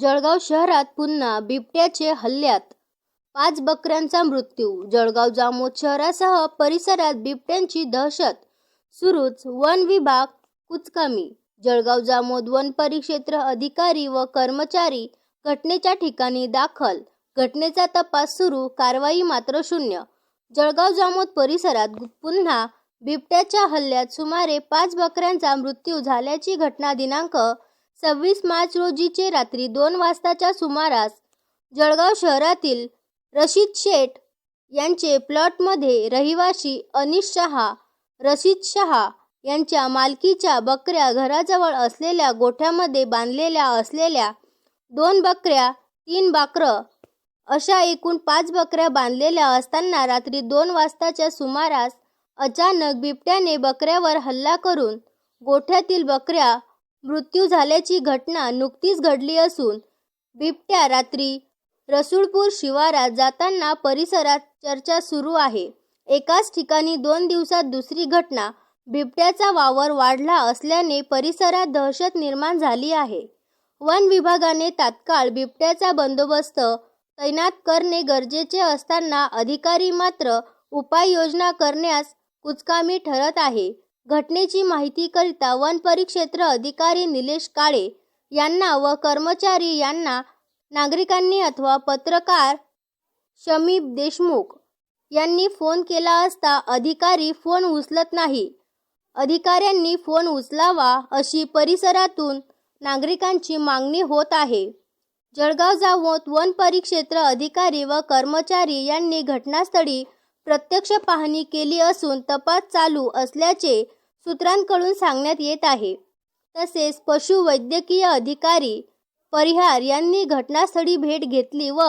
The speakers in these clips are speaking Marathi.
जळगाव शहरात पुन्हा बिबट्याचे हल्ल्यात. पाच बकऱ्यांचा मृत्यू. जळगाव जामोद शहरासह परिसरात बिबट्यांची दहशत सुरूच. वन विभाग कुचकामी. जळगाव जामोद वन परिक्षेत्र अधिकारी व कर्मचारी घटनेच्या ठिकाणी दाखल. घटनेचा तपास सुरू. कारवाई मात्र शून्य. जळगाव जामोद परिसरात पुन्हा बिबट्याच्या हल्ल्यात सुमारे पाच बकऱ्यांचा मृत्यू झाल्याची घटना दिनांक सव्वीस मार्च रोजीचे रात्री दोन वाजताच्या सुमारास जळगाव शहरातील रशीद शेठ यांचे प्लॉटमध्ये रहिवाशी अनिश शहा रशीद शहा यांच्या मालकीच्या बकऱ्या घराजवळ असलेल्या गोठ्यामध्ये बांधलेल्या असलेल्या दोन बकऱ्या तीन बाकरं अशा एकूण पाच बकऱ्या बांधलेल्या असताना रात्री दोन वाजताच्या सुमारास अचानक बिबट्याने बकऱ्यावर हल्ला करून गोठ्यातील बकऱ्या मृत्यू झाल्याची घटना नुकतीच घडली असून बिबट्या रात्री रसूळपूर शिवारात जाताना परिसरात चर्चा सुरू आहे. एकाच ठिकाणी दोन दिवसात दुसरी घटना बिबट्याचा वावर वाढला असल्याने परिसरात दहशत निर्माण झाली आहे. वन विभागाने तात्काळ बिबट्याचा बंदोबस्त तैनात करणे गरजेचे असताना अधिकारी मात्र उपाययोजना करण्यास कुचकामी ठरत आहे. घटनेची माहितीकरिता वन परिक्षेत्र अधिकारी निलेश काळे यांना व कर्मचारी यांना नागरिकांनी अथवा पत्रकार शमीप देशमुख यांनी फोन केला असता अधिकारी फोन उचलत नाही. अधिकाऱ्यांनी फोन उचलावा अशी परिसरातून नागरिकांची मागणी होत आहे. जळगाव जामोद वन परिक्षेत्र अधिकारी व कर्मचारी यांनी घटनास्थळी प्रत्यक्ष पाहणी केली असून तपास चालू असल्याचे सूत्रांकडून सांगण्यात येत आहे. तसेच पशुवैद्यकीय अधिकारी परिहार यांनी घटनास्थळी भेट घेतली व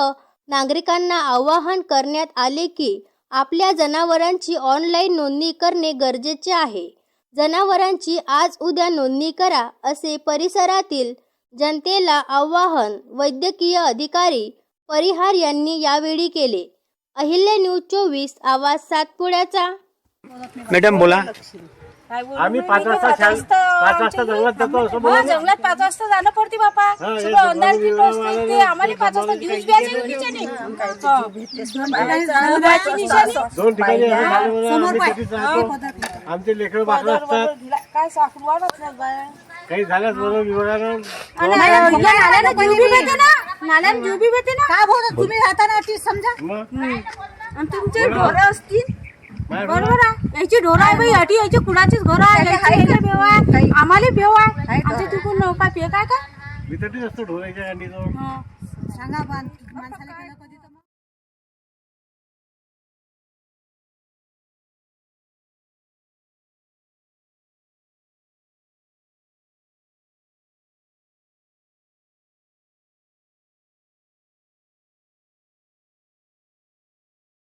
नागरिकांना आवाहन करण्यात आले की आपल्या जनावरांची ऑनलाईन नोंदणी करणे गरजेचे आहे. जनावरांची आज उद्या नोंदणी करा असे परिसरातील जनतेला आवाहन वैद्यकीय अधिकारी परिहार यांनी यावेळी केले. अहिल्या न्यूज चोवीस आवाज सातपुड्याचा मॅडम बोला आम्ही? पाच वाजता पाच शाळेत- वाजता पाच वाजता जंगलात जातो असं हा, बोलू जंगलात पाच वाजता जाणं पडते बापा हे सगळं अंधार किती वाजता आम्हाला पाच वाजता. दोन ठिकाणी असं झालं म्हणून आम्ही आमचे लेकरं बाकरं बाजार असतात बरोबर काय साखर वाढत नाही बाया. काही झाल्यास बरोबर विभागानं आणि या नाल्यानं जीव बी भेटे ना नाल्यानं जीव बी भेटे ना. का बोलत तुम्ही राहताना ती समजा. मग? आणि तुमचे ढोरं असतील. बाहेर बरोबर आहे. याची ढोरं आहे बाई याची याची कुणाचीच घर आहे. याची याला बेव आहे. आम्हाला बेव आहे. आमच्या तिकडून काय पे काय का? मी तरी असतो ढोराच्या गांडीजवळ हं. सांगा बा माणसाला केलं कधी